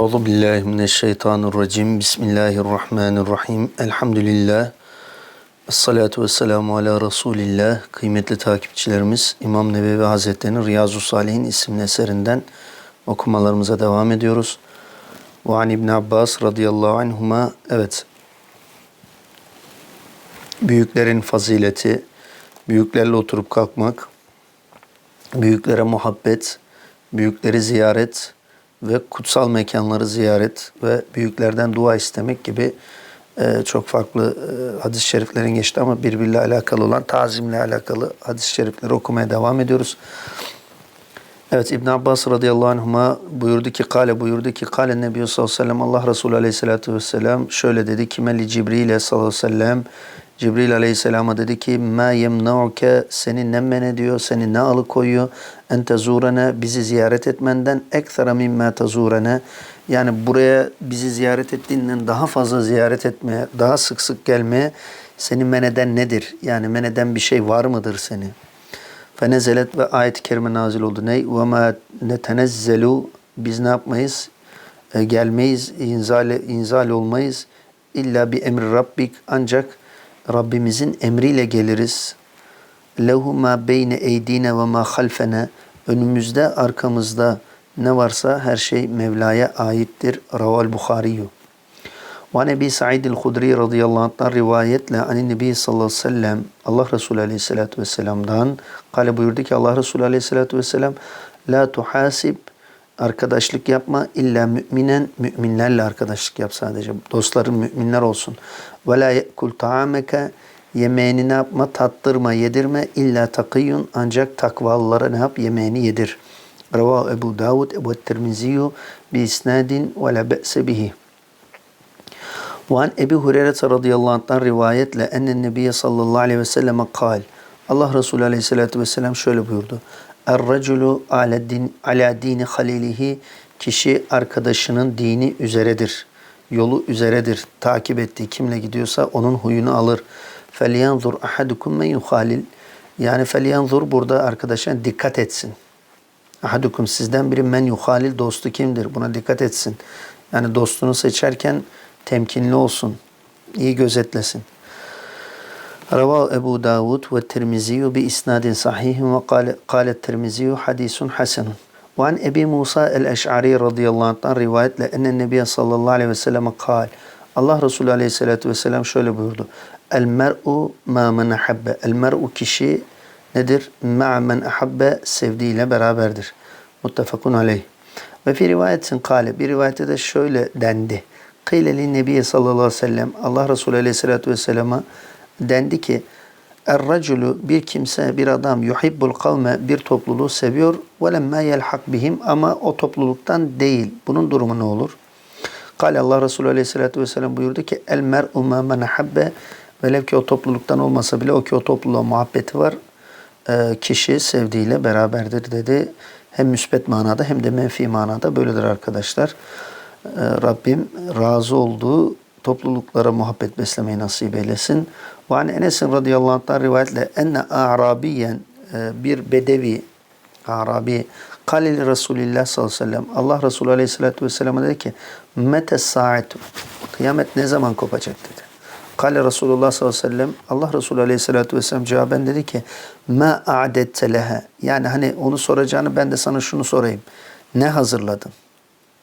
Euzu billahi mineşşeytanirracim. Bismillahirrahmanirrahim. Elhamdülillah. Esselatu vesselamu ala Resulillah. Kıymetli takipçilerimiz İmam Nevevi Hazretleri'nin Riyazu Salihin isimli eserinden okumalarımıza devam ediyoruz. Ve an İbn Abbas radıyallahu anhuma evet büyüklerin fazileti, büyüklerle oturup kalkmak, büyüklere muhabbet, büyükleri ziyaret ve kutsal mekanları ziyaret ve büyüklerden dua istemek gibi e, çok farklı e, hadis-i şeriflerin geçti ama birbiriyle alakalı olan tazimle alakalı hadis-i şerifleri okumaya devam ediyoruz. Evet İbn Abbas radıyallahu anhuma buyurdu ki kale buyurdu ki kale Nebi sallallahu aleyhi ve sellem Allah Resulü aleyhissalatü vesselam şöyle dedi kimeli Cibril sallallahu aleyhi ve sellem Cibril aleyhisselama dedi ki ma yemna'uke seni ne men ediyor seni ne alıkoyuyor en tezurene bizi ziyaret etmenden ekthara mimma tezurene yani buraya bizi ziyaret ettiğinden daha fazla ziyaret etmeye daha sık sık gelmeye seni men eden nedir yani men eden bir şey var mıdır seni Fenezelet ve ayet-i kerime nazil oldu. Ney? Ve ma netenezzelu biz ne yapmayız? E, gelmeyiz, inzal, inzal olmayız. İlla bir emri Rabbik ancak Rabbimizin emriyle geliriz. Lehu ma beyne eydine ve ma halfene önümüzde arkamızda ne varsa her şey Mevla'ya aittir. Raval Bukhariyu. Ve Nebi Sa'id el-Hudri radıyallahu anh'tan rivayetle ani Nebi sallallahu aleyhi ve sellem Allah Resulü aleyhissalatü vesselam'dan kale buyurdu ki Allah Resulü aleyhissalatü vesselam la tuhasib arkadaşlık yapma illa müminen müminlerle arkadaşlık yap sadece. Dostların müminler olsun. Ve la yekul taameke yemeğini ne yapma tattırma yedirme illa takiyun ancak takvalılara ne yap yemeğini yedir. Reva Ebu Davud Ebu Tirmiziyu bi isnadin ve la be'se bihi. Ve Ebi Hureyre radıyallahu anh'tan rivayetle ennen nebiye sallallahu aleyhi ve selleme kal. Allah Resulü aleyhissalatü vesselam şöyle buyurdu. Din, ala dini halilihi kişi arkadaşının dini üzeredir. Yolu üzeredir. Takip ettiği kimle gidiyorsa onun huyunu alır. Felyanzur ahadukum men yuhalil. Yani felyanzur burada arkadaşa dikkat etsin. Ahadukum sizden biri men yuhalil dostu kimdir? Buna dikkat etsin. Yani dostunu seçerken temkinli olsun, iyi gözetlesin. Rava Ebu Davud ve Tirmizi bi isnadin sahihin ve kâle, kâle Tirmizi hadisun hasenun. Ve an Ebi Musa el-Eş'ari radıyallahu anh'tan rivayetle ennen nebiye sallallahu aleyhi ve selleme kal. Allah Resulü aleyhissalatü vesselam şöyle buyurdu. El mer'u ma men ahabbe. El mer'u kişi nedir? Ma men ahabbe sevdiğiyle beraberdir. Muttefakun aleyh. Ve fi rivayetin kale. Bir rivayette de şöyle dendi. Kıyleli Nebiye sallallahu aleyhi ve sellem Allah Resulü aleyhissalatü vesselama dendi ki Er-raculu bir kimse bir adam yuhibbul kavme bir topluluğu seviyor ve lemmâ yelhak bihim ama o topluluktan değil. Bunun durumu ne olur? Kale Allah Resulü aleyhissalatü vesselam buyurdu ki el mer'u ma men habbe velev ki o topluluktan olmasa bile o ki o topluluğa muhabbeti var. E, kişi sevdiğiyle beraberdir dedi. Hem müsbet manada hem de menfi manada böyledir arkadaşlar. Ee, Rabbim razı olduğu topluluklara muhabbet beslemeyi nasip eylesin. Ve an Enes'in radıyallahu anh'tan rivayetle enne a'rabiyen e, bir bedevi Arabi Kalil Resulillah sallallahu aleyhi ve sellem Allah Resulü aleyhissalatü vesselam'a dedi ki mete saatu kıyamet ne zaman kopacak dedi. Kale Resulullah sallallahu aleyhi ve sellem Allah Resulü aleyhissalatü vesselam cevaben dedi ki ma a'dette leha yani hani onu soracağını ben de sana şunu sorayım. Ne hazırladın?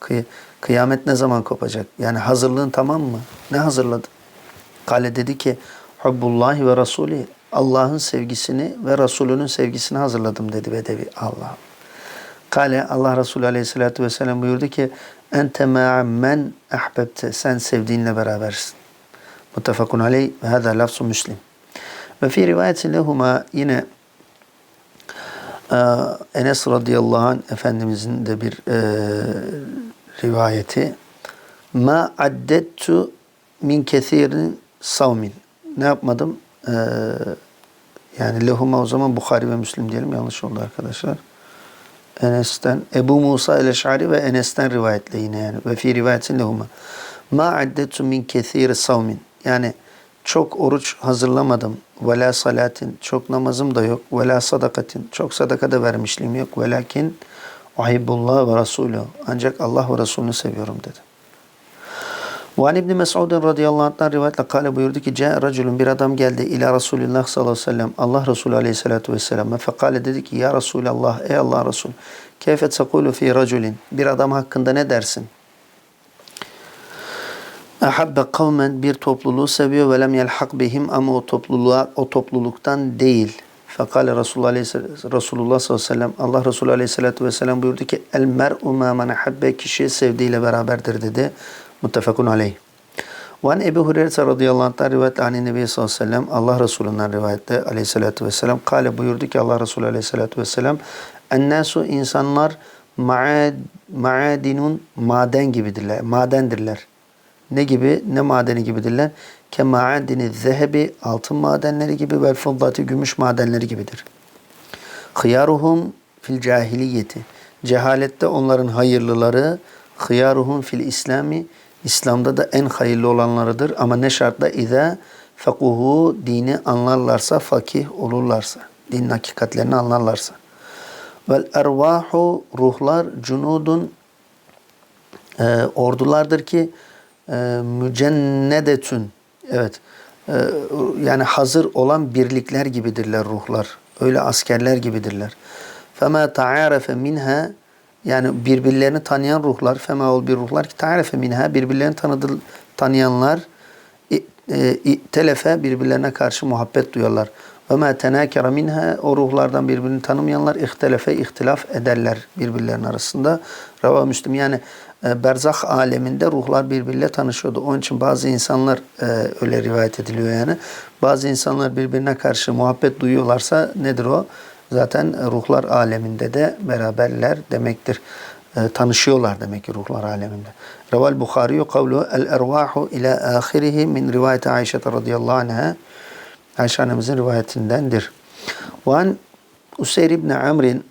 Kıy kıyamet ne zaman kopacak? Yani hazırlığın tamam mı? Ne hazırladın? Kale dedi ki Hubbullahi ve Resulü Allah'ın sevgisini ve Resulünün sevgisini hazırladım dedi Bedevi. Allah. Kale Allah Resulü Aleyhisselatü Vesselam buyurdu ki ente men ahbebte sen sevdiğinle berabersin. Muttefakun aleyh ve hâzâ lafzu müslim. Ve fi rivayetin lehuma yine Enes radıyallahu anh Efendimizin de bir e, rivayeti ma addettu min kesirin savmin. Ne yapmadım? Ee, yani lehuma o zaman Bukhari ve Müslim diyelim yanlış oldu arkadaşlar. Enes'ten Ebu Musa el-Eş'ari ve Enes'ten rivayetle yine yani. Ve fi rivayetin lehuma. Ma addettu min kesiri savmin. Yani çok oruç hazırlamadım. Vela salatin çok namazım da yok. Vela sadakatin. Çok sadaka da vermişliğim yok. Velakin Uhibbullah ve Resulü. Ancak Allah ve Resulünü seviyorum dedi. Ve an İbni Mes'ud'un radıyallahu anh'tan rivayetle kale buyurdu ki Câ raculun bir adam geldi ila Resulullah sallallahu aleyhi ve sellem Allah Resulü aleyhissalatu vesselam fekale dedi ki ya Resulallah ey Allah Resulü keyfe tekulu fi raculin bir adam hakkında ne dersin? Ahabbe kavmen bir topluluğu seviyor ve lem yelhak bihim ama o topluluğa o topluluktan değil. Fekale Resulullah, Resulullah sallallahu aleyhi ve sellem Allah Resulü aleyhissalatu vesselam buyurdu ki el mer'u ma men ahabbe kişi sevdiğiyle beraberdir dedi. Muttefakun aleyh. Ve an Ebu Hureyre radıyallahu anh'tan rivayet ani Nebi sallallahu aleyhi ve sellem Allah Resulü'nden rivayette aleyhissalatu vesselam kale buyurdu ki Allah Resulü aleyhissalatu vesselam ennâsu insanlar ma'ad, ma'adinun maden gibidirler, madendirler. Ne gibi? Ne madeni gibidirler? Ke ma'adini zehebi altın madenleri gibi ve fıddati gümüş madenleri gibidir. Hıyaruhum fil cahiliyeti. Cehalette onların hayırlıları hıyaruhum fil İslami İslam'da da en hayırlı olanlarıdır ama ne şartla ize fekuhu dini anlarlarsa fakih olurlarsa dinin hakikatlerini anlarlarsa vel ervahu ruhlar cunudun e, ordulardır ki mücennedetün. Evet. E, yani hazır olan birlikler gibidirler ruhlar. Öyle askerler gibidirler. Fema ta'arefe minha. Yani birbirlerini tanıyan ruhlar. Fema ol bir ruhlar ki ta'arefe minha. Birbirlerini tanıdı, tanıyanlar e, telefe birbirlerine karşı muhabbet duyarlar. Ve ma tenakara minha. O ruhlardan birbirini tanımayanlar ihtelefe ihtilaf ederler birbirlerinin arasında. Rava Müslim yani e, berzah aleminde ruhlar birbiriyle tanışıyordu. Onun için bazı insanlar e, öyle rivayet ediliyor yani. Bazı insanlar birbirine karşı muhabbet duyuyorlarsa nedir o? Zaten ruhlar aleminde de beraberler demektir. E, tanışıyorlar demek ki ruhlar aleminde. Reval Bukhari kavlu el ervahu ila ahirihi min rivayeti Ayşe radıyallahu anha. Ayşe annemizin rivayetindendir. Ve an Useyr ibn Amr'in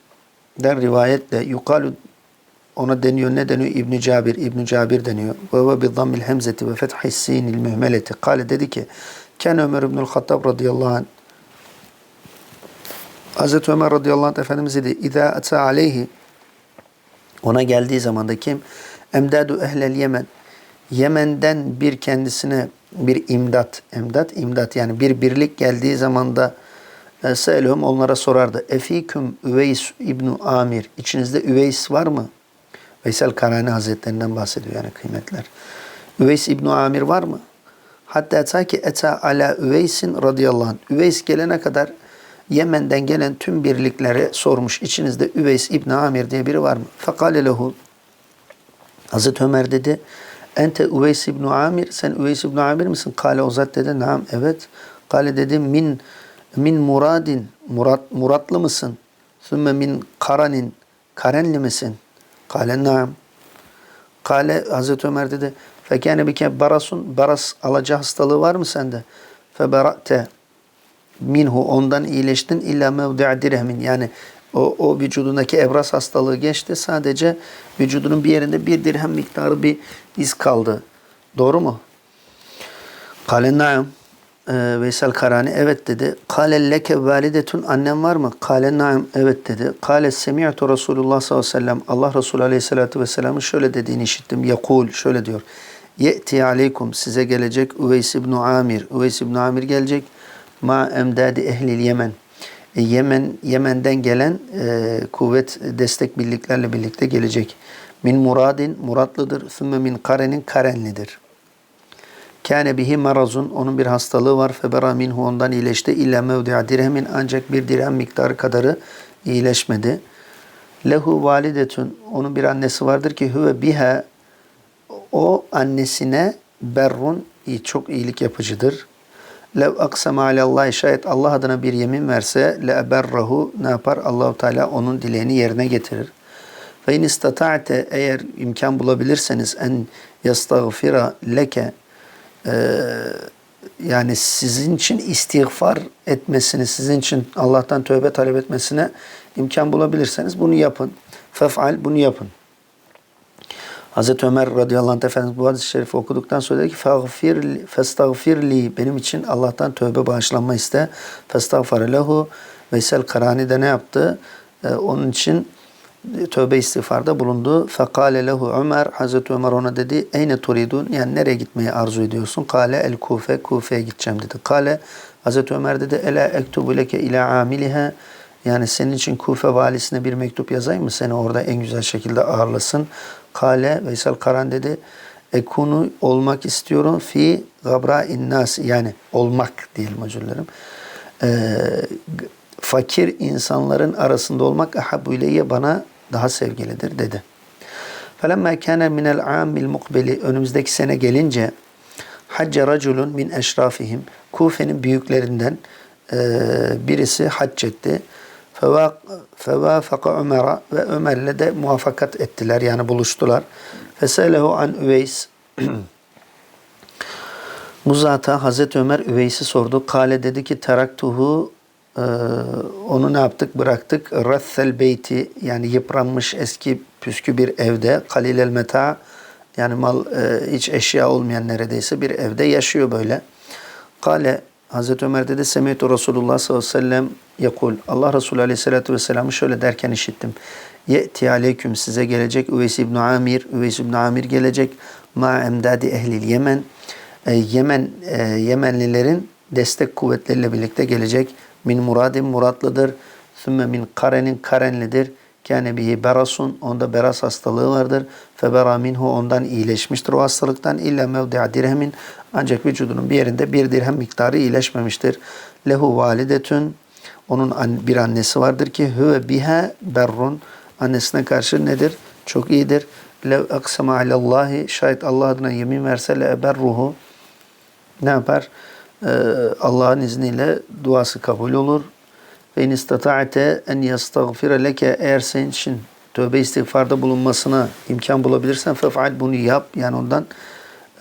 der rivayetle yukalu ona deniyor ne deniyor? İbn Cabir, İbn Cabir deniyor. Ve ve bi zammil hemzeti ve fethi sinil mühmeleti. Kale dedi ki Ken Ömer ibnül Hattab radıyallahu anh Hazreti Ömer radıyallahu anh Efendimiz dedi İzâ ata aleyhi ona geldiği zaman da kim? Emdadu ehlel Yemen. Yemen'den bir kendisine bir imdat, imdat, imdat yani bir birlik geldiği zaman da e, Selhum onlara sorardı. Efiküm Üveys İbnu Amir. İçinizde Üveys var mı? Veysel Karani Hazretlerinden bahsediyor yani kıymetler. Üveys İbnu Amir var mı? Hatta ta ki eta ala Üveysin radıyallahu anh. Üveys gelene kadar Yemen'den gelen tüm birlikleri sormuş. İçinizde Üveys İbni Amir diye biri var mı? Fekale lehu Hazreti Ömer dedi Ente Üveys İbni Amir sen Üveys İbni Amir misin? Kale o zat dedi naam evet. Kale dedi min min muradin murat, muratlı mısın? Sümme min karanin karenli misin? Kale naam. Kale Hazreti Ömer dedi fekâne bike barasun baras alaca hastalığı var mı sende? Febera'te minhu ondan iyileştin illa mevdi'a dirhemin yani o, o vücudundaki ebras hastalığı geçti. Sadece vücudunun bir yerinde bir dirhem miktarı bir iz kaldı. Doğru mu? Kale naam. Ee, Veysel Karani evet dedi. Kale leke validetun annem var mı? Kale naam evet dedi. Kale semi'tu Resulullah sallallahu aleyhi ve sellem Allah Resulü aleyhissalatu vesselam'ın şöyle dediğini işittim. Yakul şöyle diyor. Ye'ti aleykum size gelecek Üveys ibn Amir. Üveys ibn Amir gelecek ma emdadi ehlil Yemen. E, Yemen Yemen'den gelen e, kuvvet destek birliklerle birlikte gelecek. Min muradin muratlıdır. Sümme min karenin karenlidir. Kâne bihi marazun onun bir hastalığı var. Febera minhu ondan iyileşti. İlla mevdi'a dirhemin ancak bir dirhem miktarı kadarı iyileşmedi. Lehu validetun onun bir annesi vardır ki huve biha o annesine berrun çok iyilik yapıcıdır. Lev aksama alallahi şayet Allah adına bir yemin verse le eberrahu ne yapar? Allahu Teala onun dileğini yerine getirir. Ve in eğer imkan bulabilirseniz en yastagfira leke ee, yani sizin için istiğfar etmesini, sizin için Allah'tan tövbe talep etmesine imkan bulabilirseniz bunu yapın. Fef'al bunu yapın. Hazreti Ömer radıyallahu anh Efendimiz bu hadis-i şerifi okuduktan sonra dedi ki Festagfir, festagfirli benim için Allah'tan tövbe bağışlanma iste. Festagfar lehu. Veysel Karani de ne yaptı? Ee, onun için tövbe istiğfarda bulundu. Fekale lehu Ömer, Hazreti Ömer ona dedi, Eyne turidun, yani nereye gitmeyi arzu ediyorsun? Kale el Kufe, Kufe'ye gideceğim dedi. Kale, Hazreti Ömer dedi, Ela ektubu leke ila amiliha, yani senin için Kufe valisine bir mektup yazayım mı? Seni orada en güzel şekilde ağırlasın. Kale, Veysel Karan dedi, ekunu olmak istiyorum fi gabra innas yani olmak diyelim özür. Ee, fakir insanların arasında olmak ahabbu ileyye bana daha sevgilidir dedi. Kana min el amil mukbeli önümüzdeki sene gelince hacca raculun min eşrafihim Kufe'nin büyüklerinden e, birisi hac etti. Fevafaka Ömer'a ve Ömer'le de muvaffakat ettiler yani buluştular. Feselehu an Üveys bu zata Hazreti Ömer Üveys'i sordu. Kale dedi ki teraktuhu e, onu ne yaptık bıraktık. Rassel beyti yani yıpranmış eski püskü bir evde. Kalilel meta yani mal e, hiç eşya olmayan neredeyse bir evde yaşıyor böyle. Kale Hazreti Ömer dedi Semeytu Resulullah sallallahu aleyhi ve sellem yakul. Allah Resulü aleyhissalatü vesselam'ı şöyle derken işittim. Ye'ti aleyküm size gelecek Üveys ibn Amir. Üveys ibn Amir gelecek. Ma emdadi ehlil Yemen. E, Yemen e, Yemenlilerin destek kuvvetleriyle birlikte gelecek. Min muradin muratlıdır. Sümme min karenin karenlidir. Kâne bihi berasun. Onda beras hastalığı vardır. Febera minhu ondan iyileşmiştir o hastalıktan. İlla mevdi'a dirhemin. Ancak vücudunun bir yerinde bir dirhem miktarı iyileşmemiştir. Lehu validetün. Onun bir annesi vardır ki huve biha berrun. Annesine karşı nedir? Çok iyidir. Lev aksama alallahi. Şayet Allah adına yemin verse le eberruhu. Ne yapar? Ee, Allah'ın izniyle duası kabul olur. Ve in istata'te en yastagfire leke eğer senin için tövbe istiğfarda bulunmasına imkan bulabilirsen fef'al bunu yap. Yani ondan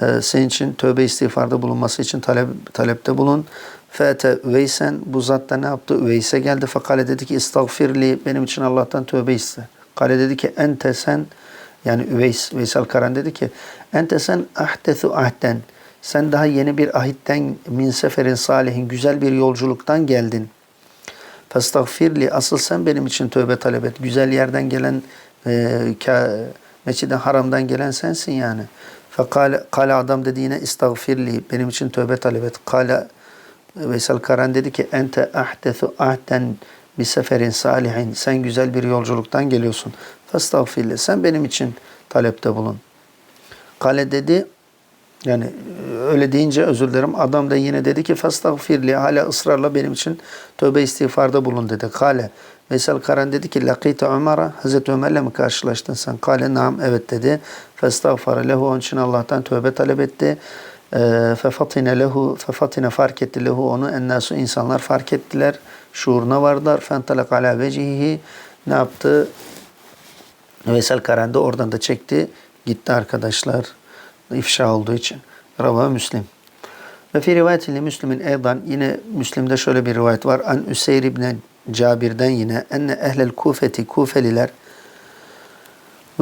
e, senin için tövbe istiğfarda bulunması için talep, talepte bulun. Fete Üveysen bu zat da ne yaptı? Üveys'e geldi. Fakale dedi ki istagfirli benim için Allah'tan tövbe iste. Kale dedi ki ente sen yani Üveys, Veysel Karan dedi ki ente sen ahdesu ahden sen daha yeni bir ahitten min seferin salihin güzel bir yolculuktan geldin. Festagfirli asıl sen benim için tövbe talep et. Güzel yerden gelen e, Mescid-i Haram'dan gelen sensin yani. Fekale kale adam dedi yine istagfirli benim için tövbe talep et. Kale Veysel Karan dedi ki ente ahdesu ahden bir seferin salihin. Sen güzel bir yolculuktan geliyorsun. Festagfirli sen benim için talepte bulun. Kale dedi yani öyle deyince özür dilerim. Adam da yine dedi ki festagfirli hala ısrarla benim için tövbe istiğfarda bulun dedi. Kale Veysel Karan dedi ki lakite Ömer'a Hazreti Ömer'le mi karşılaştın sen? Kale naam evet dedi. Festagfara lehu onun için Allah'tan tövbe talep etti. Fefatine lehu fefatine fark etti lehu onu ennasu insanlar fark ettiler. Şuuruna vardılar. Fentalak ala vecihihi ne yaptı? Veysel Karan da oradan da çekti. Gitti arkadaşlar ifşa olduğu için. Rava Müslim. Ve fi rivayetiyle Müslim'in eydan yine Müslim'de şöyle bir rivayet var. An Üseyr ibn Cabir'den yine enne ehlel kufeti kufeliler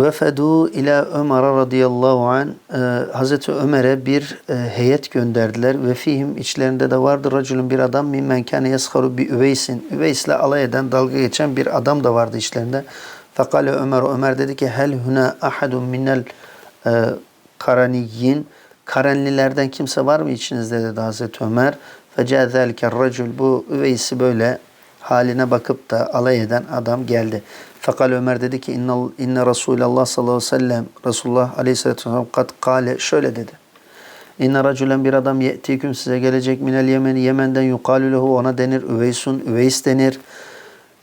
vefedu ila Ömer radıyallahu an e, Hazreti Ömer'e bir e, heyet gönderdiler ve fihim içlerinde de vardı raculun bir adam mimmen kâne yesharu bi Üveys'in Üveys'le alay eden dalga geçen bir adam da vardı içlerinde. Fekale Ömer Ömer dedi ki hel huna ahadun minel karaniyyin Karenlilerden kimse var mı içinizde dedi Hazreti Ömer. Fecâzelke racul bu üveysi böyle haline bakıp da alay eden adam geldi. Fakat Ömer dedi ki inna, inne Resulallah sallallahu aleyhi ve sellem Resulullah aleyhissalatü vesselam kat kale şöyle dedi. İnne raculen bir adam ye'tiküm size gelecek minel yemeni Yemen'den yukalü lehu ona denir üveysun üveys denir.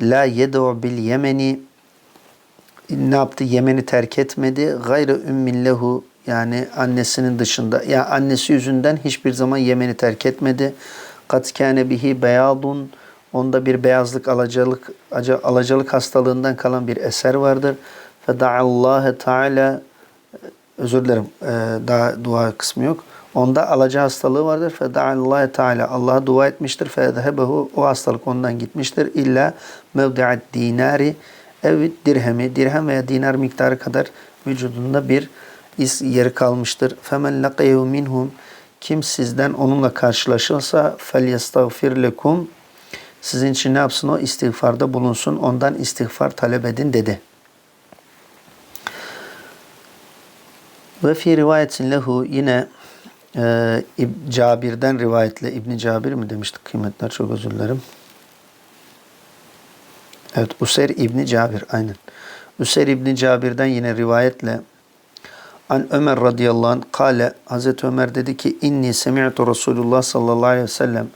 La yed'u bil yemeni ne yaptı? Yemen'i terk etmedi. Gayrı ümmin lehu yani annesinin dışında. Ya yani annesi yüzünden hiçbir zaman Yemen'i terk etmedi. Kat kâne bihi beyadun. Onda bir beyazlık, alacalık, alacalık hastalığından kalan bir eser vardır. Feda'allâhe Teala özür dilerim e, daha dua kısmı yok. Onda alaca hastalığı vardır. Feda'allâhe Teala Allah'a dua etmiştir. Fedhebehu o hastalık ondan gitmiştir. İlla mevdi'at dinari ev dirhemi, dirhem veya dinar miktarı kadar vücudunda bir iz yeri kalmıştır. Femen laqiyu minhum kim sizden onunla karşılaşırsa felyestagfir lekum sizin için ne yapsın o istiğfarda bulunsun ondan istiğfar talep edin dedi. Ve fi rivayetin lehu yine e, İb Cabir'den rivayetle İbn Cabir mi demiştik kıymetler çok özür dilerim. Evet User İbni Cabir aynen. Üser İbni Cabir'den yine rivayetle An Ömer radıyallahu anh kale Hazreti Ömer dedi ki inni semi'tu Resulullah sallallahu aleyhi ve sellem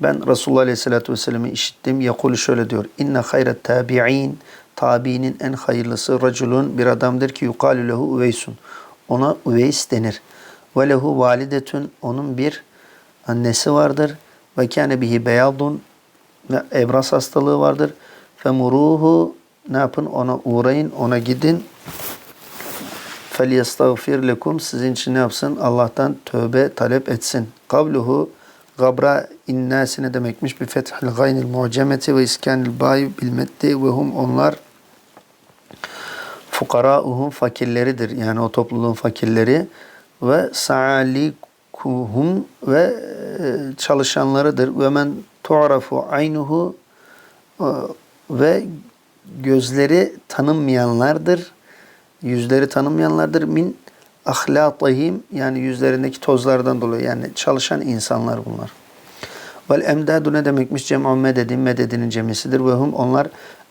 ben Resulullah aleyhissalatü vesselam'ı işittim. Yakulu şöyle diyor. İnne hayret tabi'in tabiinin en hayırlısı raculun bir adamdır ki yukalu lehu uveysun. Ona Uveys denir. Ve lehu validetun onun bir annesi vardır. Ve kâne bihi beyadun ve ebras hastalığı vardır. Femuruhu ne yapın ona uğrayın ona gidin. فَلْيَسْتَغْفِرْ lekum sizin için ne yapsın? Allah'tan tövbe talep etsin. Kavluhu gabra innâsi ne demekmiş? Bi fethil gaynil mu'cemeti ve iskanil bayi bil meddi ve hum onlar fukarauhum fakirleridir. Yani o topluluğun fakirleri ve sa'alikuhum ve e, çalışanlarıdır. Ve men tu'rafu aynuhu e, ve gözleri tanınmayanlardır. Yüzleri tanınmayanlardır. Min ahlatihim yani yüzlerindeki tozlardan dolayı yani çalışan insanlar bunlar. Vel emdadu ne demekmiş? Cem'u mededin, mededinin cemisidir. Ve hum onlar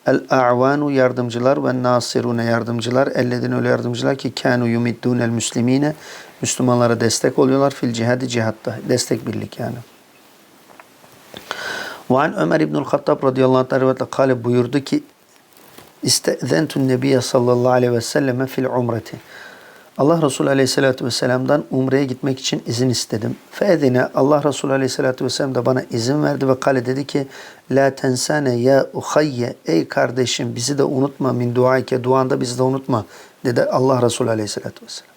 el a'vanu yardımcılar ve nasirune yardımcılar. Elledin öyle yardımcılar ki kanu yumiddun el müslimine Müslümanlara destek oluyorlar fil cihadi cihatta. Destek birlik yani. Ve an Ömer İbnül Hattab radıyallahu anh kale buyurdu ki İstezentun Nebiye sallallahu aleyhi ve selleme fil umreti. Allah Resulü aleyhissalatü vesselam'dan umreye gitmek için izin istedim. Feedine Allah Resulü aleyhissalatü vesselam da bana izin verdi ve kale dedi ki La tensane ya uhayye ey kardeşim bizi de unutma min duaike duanda bizi de unutma dedi Allah Resulü aleyhissalatü vesselam.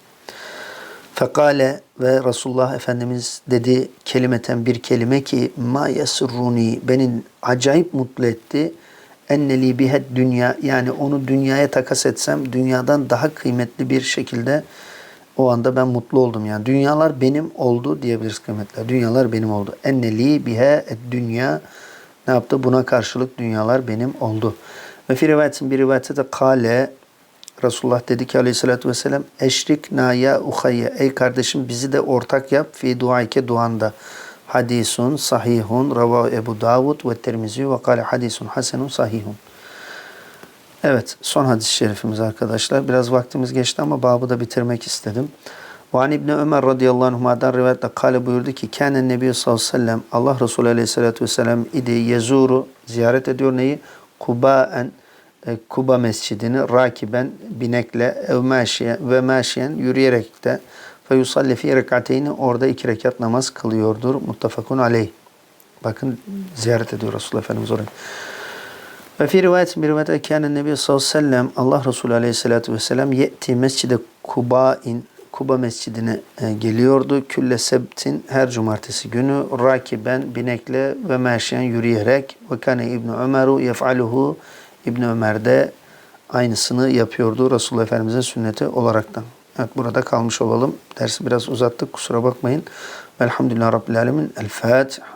Fekale ve Resulullah Efendimiz dedi kelimeten bir kelime ki ma yasurruni beni acayip mutlu etti. Enneli bihed dünya yani onu dünyaya takas etsem dünyadan daha kıymetli bir şekilde o anda ben mutlu oldum yani. Dünyalar benim oldu diyebiliriz kıymetler. Dünyalar benim oldu. Enneli bihe dünya ne yaptı? Buna karşılık dünyalar benim oldu. Ve fi rivayetin bir rivayette de kale Resulullah dedi ki aleyhissalatü vesselam eşrik na ya uhayye ey kardeşim bizi de ortak yap fi duaike duanda. Hadisun sahihun rava Ebu Davud ve Tirmizi ve kale hadisun hasenun sahihun. Evet son hadis-i şerifimiz arkadaşlar. Biraz vaktimiz geçti ama babı da bitirmek istedim. Ve an İbni Ömer radıyallahu anhuma'dan rivayetle kale buyurdu ki Kâne Nebi sallallahu aleyhi ve sellem Allah Resulü aleyhissalatü vesselam idi yezuru ziyaret ediyor neyi? Kubaen e, Kuba mescidini rakiben binekle ve maşiyen yürüyerek de fe yusalli fi rekateyni orada iki rekat namaz kılıyordur. Muttafakun aleyh. Bakın ziyaret ediyor Resulullah Efendimiz orayı. Ve fi rivayetin bir rivayette kâne nebi sallallahu aleyhi ve sellem Allah Resulü aleyhissalatü vesselam ye'ti mescide Kuba'in Kuba mescidine e, geliyordu. Külle sebtin her cumartesi günü rakiben binekle ve meşyen yürüyerek ve kane İbn Ömer'u yef'aluhu İbn Ömer de aynısını yapıyordu Resulullah Efendimiz'in sünneti olaraktan. Evet burada kalmış olalım. Dersi biraz uzattık kusura bakmayın. Velhamdülillah Rabbil Alemin. El Fatiha.